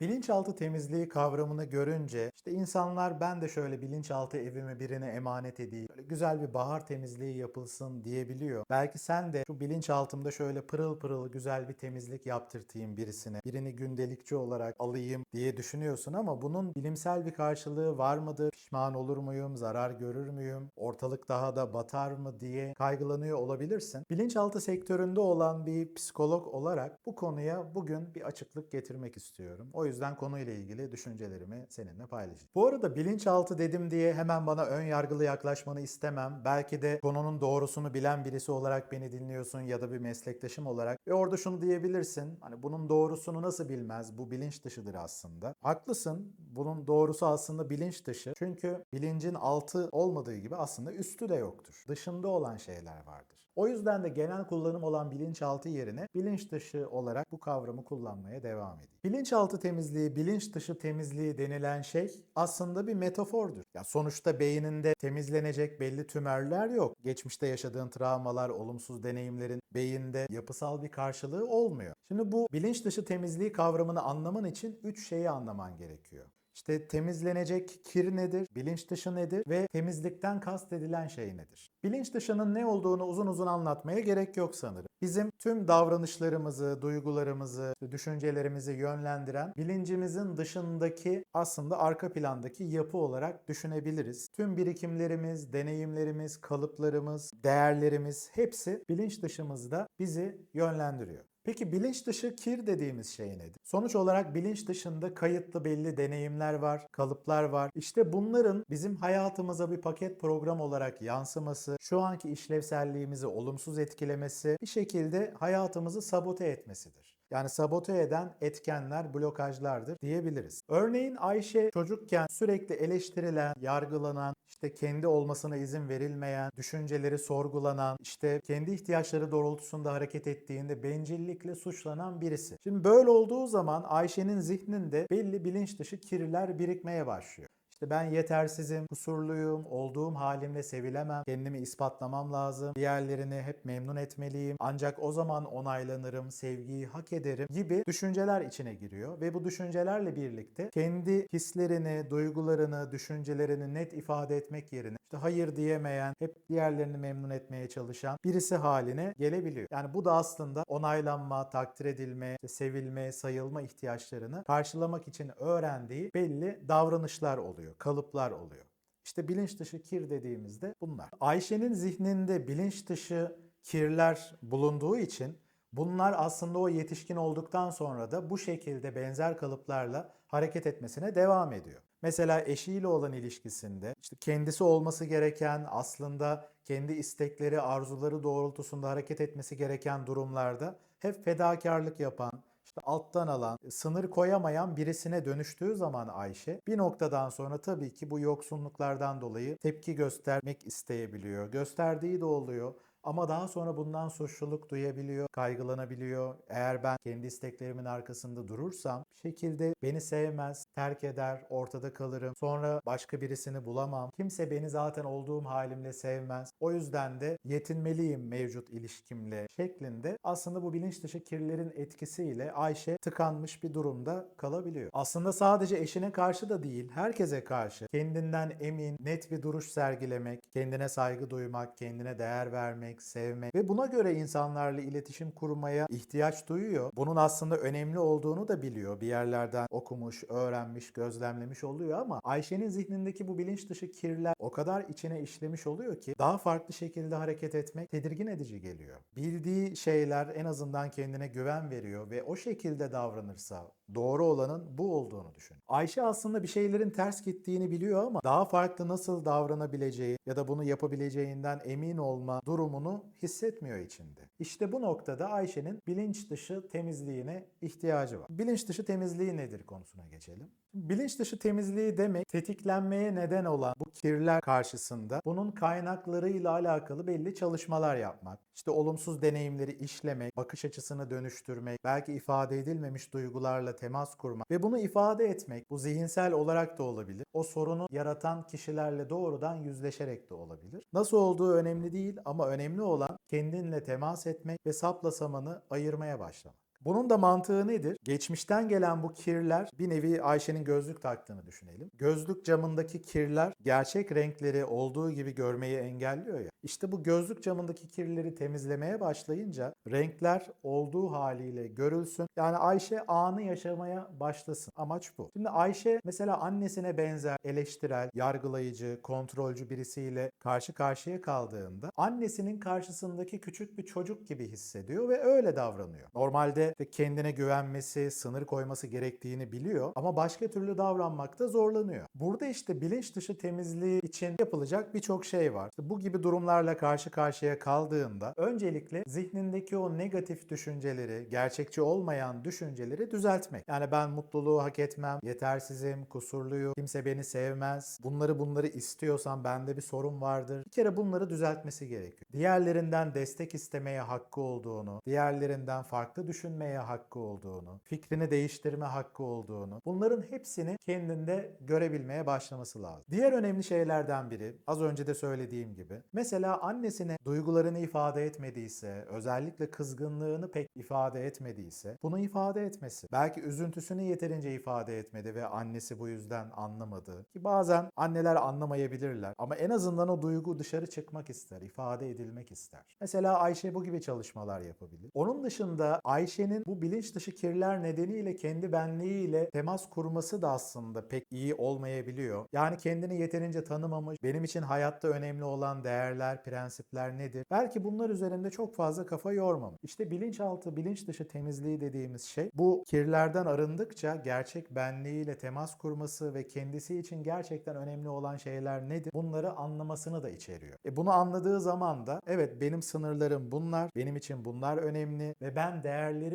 Bilinçaltı temizliği kavramını görünce işte insanlar ben de şöyle bilinçaltı evimi birine emanet edeyim, böyle güzel bir bahar temizliği yapılsın diyebiliyor. Belki sen de şu bilinçaltımda şöyle pırıl pırıl güzel bir temizlik yaptırtayım birisine, birini gündelikçi olarak alayım diye düşünüyorsun ama bunun bilimsel bir karşılığı var mıdır? Pişman olur muyum? Zarar görür müyüm? Ortalık daha da batar mı diye kaygılanıyor olabilirsin. Bilinçaltı sektöründe olan bir psikolog olarak bu konuya bugün bir açıklık getirmek istiyorum. O yüzden konuyla ilgili düşüncelerimi seninle paylaşacağım. Bu arada bilinçaltı dedim diye hemen bana ön yargılı yaklaşmanı istemem. Belki de konunun doğrusunu bilen birisi olarak beni dinliyorsun ya da bir meslektaşım olarak ve orada şunu diyebilirsin. Hani bunun doğrusunu nasıl bilmez? Bu bilinç dışıdır aslında. Haklısın. Bunun doğrusu aslında bilinç dışı. Çünkü bilincin altı olmadığı gibi aslında üstü de yoktur. Dışında olan şeyler vardır. O yüzden de genel kullanım olan bilinçaltı yerine bilinç dışı olarak bu kavramı kullanmaya devam edeyim. Bilinçaltı temizliği, bilinç dışı temizliği denilen şey aslında bir metafordur. Ya sonuçta beyninde temizlenecek belli tümörler yok. Geçmişte yaşadığın travmalar, olumsuz deneyimlerin beyinde yapısal bir karşılığı olmuyor. Şimdi bu bilinç dışı temizliği kavramını anlaman için üç şeyi anlaman gerekiyor. İşte temizlenecek kir nedir, bilinç dışı nedir ve temizlikten kastedilen şey nedir? Bilinç dışının ne olduğunu uzun uzun anlatmaya gerek yok sanırım. Bizim tüm davranışlarımızı, duygularımızı, düşüncelerimizi yönlendiren bilincimizin dışındaki aslında arka plandaki yapı olarak düşünebiliriz. Tüm birikimlerimiz, deneyimlerimiz, kalıplarımız, değerlerimiz hepsi bilinç dışımızda bizi yönlendiriyor. Peki bilinç dışı kir dediğimiz şey nedir? Sonuç olarak bilinç dışında kayıtlı belli deneyimler var, kalıplar var. İşte bunların bizim hayatımıza bir paket program olarak yansıması, şu anki işlevselliğimizi olumsuz etkilemesi, bir şekilde hayatımızı sabote etmesidir. Yani sabote eden etkenler, blokajlardır diyebiliriz. Örneğin Ayşe çocukken sürekli eleştirilen, yargılanan, işte kendi olmasına izin verilmeyen, düşünceleri sorgulanan, işte kendi ihtiyaçları doğrultusunda hareket ettiğinde bencillikle suçlanan birisi. Şimdi böyle olduğu zaman Ayşe'nin zihninde belli bilinç dışı kirler birikmeye başlıyor. İşte ben yetersizim, kusurluyum, olduğum halimle sevilemem, kendimi ispatlamam lazım, diğerlerini hep memnun etmeliyim, ancak o zaman onaylanırım, sevgiyi hak ederim gibi düşünceler içine giriyor ve bu düşüncelerle birlikte kendi hislerini, duygularını, düşüncelerini net ifade etmek yerine işte hayır diyemeyen, hep diğerlerini memnun etmeye çalışan birisi haline gelebiliyor. Yani bu da aslında onaylanma, takdir edilme, işte sevilme, sayılma ihtiyaçlarını karşılamak için öğrendiği belli davranışlar oluyor, kalıplar oluyor. İşte bilinç dışı kir dediğimizde bunlar. Ayşe'nin zihninde bilinç dışı kirler bulunduğu için bunlar aslında o yetişkin olduktan sonra da bu şekilde benzer kalıplarla hareket etmesine devam ediyor. Mesela eşiyle olan ilişkisinde işte kendisi olması gereken aslında kendi istekleri, arzuları doğrultusunda hareket etmesi gereken durumlarda hep fedakarlık yapan, alttan alan, sınır koyamayan birisine dönüştüğü zaman Ayşe bir noktadan sonra tabii ki bu yoksunluklardan dolayı tepki göstermek isteyebiliyor. Gösterdiği de oluyor. Ama daha sonra bundan suçluluk duyabiliyor, kaygılanabiliyor. Eğer ben kendi isteklerimin arkasında durursam bir şekilde beni sevmez, terk eder, ortada kalırım. Sonra başka birisini bulamam. Kimse beni zaten olduğum halimle sevmez. O yüzden de yetinmeliyim mevcut ilişkimle şeklinde aslında bu bilinç dışı kirlerin etkisiyle Ayşe tıkanmış bir durumda kalabiliyor. Aslında sadece eşine karşı da değil, herkese karşı kendinden emin, net bir duruş sergilemek, kendine saygı duymak, kendine değer vermek, sevmek ve buna göre insanlarla iletişim kurmaya ihtiyaç duyuyor. Bunun aslında önemli olduğunu da biliyor. Bir yerlerden okumuş, öğrenmiş, gözlemlemiş oluyor ama Ayşe'nin zihnindeki bu bilinç dışı kirler o kadar içine işlemiş oluyor ki daha farklı şekilde hareket etmek tedirgin edici geliyor. Bildiği şeyler en azından kendine güven veriyor ve o şekilde davranırsa doğru olanın bu olduğunu düşün. Ayşe aslında bir şeylerin ters gittiğini biliyor ama daha farklı nasıl davranabileceği ya da bunu yapabileceğinden emin olma durumunu hissetmiyor içinde. İşte bu noktada Ayşe'nin bilinç dışı temizliğine ihtiyacı var. Bilinç dışı temizliği nedir konusuna geçelim. Bilinç dışı temizliği demek tetiklenmeye neden olan bu kirler karşısında bunun kaynaklarıyla alakalı belli çalışmalar yapmak. İşte olumsuz deneyimleri işlemek, bakış açısını dönüştürmek, belki ifade edilmemiş duygularla temas kurmak ve bunu ifade etmek. Bu zihinsel olarak da olabilir. O sorunu yaratan kişilerle doğrudan yüzleşerek de olabilir. Nasıl olduğu önemli değil ama önemli olan kendinle temas etmek ve sapla samanı ayırmaya başlamak. Bunun da mantığı nedir? Geçmişten gelen bu kirler bir nevi Ayşe'nin gözlük taktığını düşünelim. Gözlük camındaki kirler gerçek renkleri olduğu gibi görmeyi engelliyor ya. İşte bu gözlük camındaki kirleri temizlemeye başlayınca renkler olduğu haliyle görülsün. Yani Ayşe anı yaşamaya başlasın. Amaç bu. Şimdi Ayşe mesela annesine benzer eleştirel, yargılayıcı, kontrolcü birisiyle karşı karşıya kaldığında annesinin karşısındaki küçük bir çocuk gibi hissediyor ve öyle davranıyor. Normalde de kendine güvenmesi, sınır koyması gerektiğini biliyor ama başka türlü davranmakta zorlanıyor. Burada işte bilinç dışı temizliği için yapılacak birçok şey var. İşte bu gibi durumlarla karşı karşıya kaldığında öncelikle zihnindeki o negatif düşünceleri, gerçekçi olmayan düşünceleri düzeltmek. Yani ben mutluluğu hak etmem, yetersizim, kusurluyum, kimse beni sevmez. Bunları bunları istiyorsam bende bir sorun vardır. Bir kere bunları düzeltmesi gerekiyor. Diğerlerinden destek istemeye hakkı olduğunu, diğerlerinden farklı düşünmeye hakkı olduğunu, fikrini değiştirme hakkı olduğunu, bunların hepsini kendinde görebilmeye başlaması lazım. Diğer önemli şeylerden biri, az önce de söylediğim gibi, mesela annesine duygularını ifade etmediyse, özellikle kızgınlığını pek ifade etmediyse, bunu ifade etmesi. Belki üzüntüsünü yeterince ifade etmedi ve annesi bu yüzden anlamadı. Ki bazen anneler anlamayabilirler ama en azından o duygu dışarı çıkmak ister, ifade edilmek ister. Mesela Ayşe bu gibi çalışmalar yapabilir. Onun dışında Ayşe'nin bu bilinç dışı kirler nedeniyle kendi benliğiyle temas kurması da aslında pek iyi olmayabiliyor. Yani kendini yeterince tanımamış, benim için hayatta önemli olan değerler, prensipler nedir? Belki bunlar üzerinde çok fazla kafa yormamış. İşte bilinçaltı, bilinç dışı temizliği dediğimiz şey bu kirlerden arındıkça gerçek benliğiyle temas kurması ve kendisi için gerçekten önemli olan şeyler nedir? Bunları anlamasını da içeriyor. E bunu anladığı zaman da evet benim sınırlarım bunlar, benim için bunlar önemli ve ben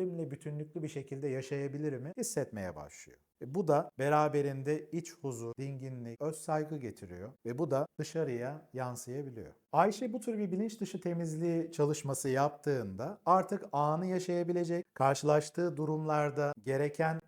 değerlerimle bütünlüklü bir şekilde yaşayabilirim mi hissetmeye başlıyor. E bu da beraberinde iç huzur, dinginlik, öz saygı getiriyor ve bu da dışarıya yansıyabiliyor. Ayşe bu tür bir bilinç dışı temizliği çalışması yaptığında artık anı yaşayabilecek, karşılaştığı durumlarda gereken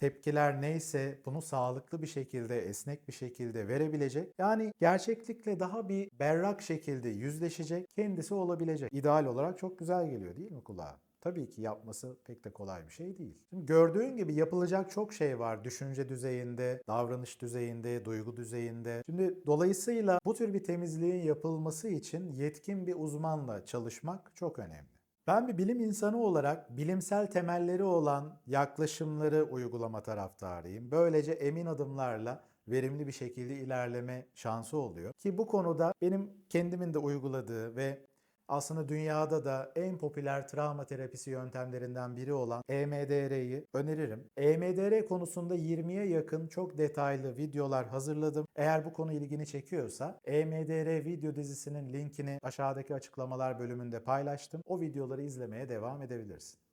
tepkiler neyse bunu sağlıklı bir şekilde, esnek bir şekilde verebilecek. Yani gerçeklikle daha bir berrak şekilde yüzleşecek, kendisi olabilecek. İdeal olarak çok güzel geliyor değil mi kulağa? Tabii ki yapması pek de kolay bir şey değil. Şimdi gördüğün gibi yapılacak çok şey var. Düşünce düzeyinde, davranış düzeyinde, duygu düzeyinde. Şimdi dolayısıyla bu tür bir temizliğin yapılması için yetkin bir uzmanla çalışmak çok önemli. Ben bir bilim insanı olarak bilimsel temelleri olan yaklaşımları uygulama taraftarıyım. Böylece emin adımlarla verimli bir şekilde ilerleme şansı oluyor. Ki bu konuda benim kendimin de uyguladığı ve aslında dünyada da en popüler travma terapisi yöntemlerinden biri olan EMDR'yi öneririm. EMDR konusunda 20'ye yakın çok detaylı videolar hazırladım. Eğer bu konu ilgini çekiyorsa EMDR video dizisinin linkini aşağıdaki açıklamalar bölümünde paylaştım. O videoları izlemeye devam edebilirsin.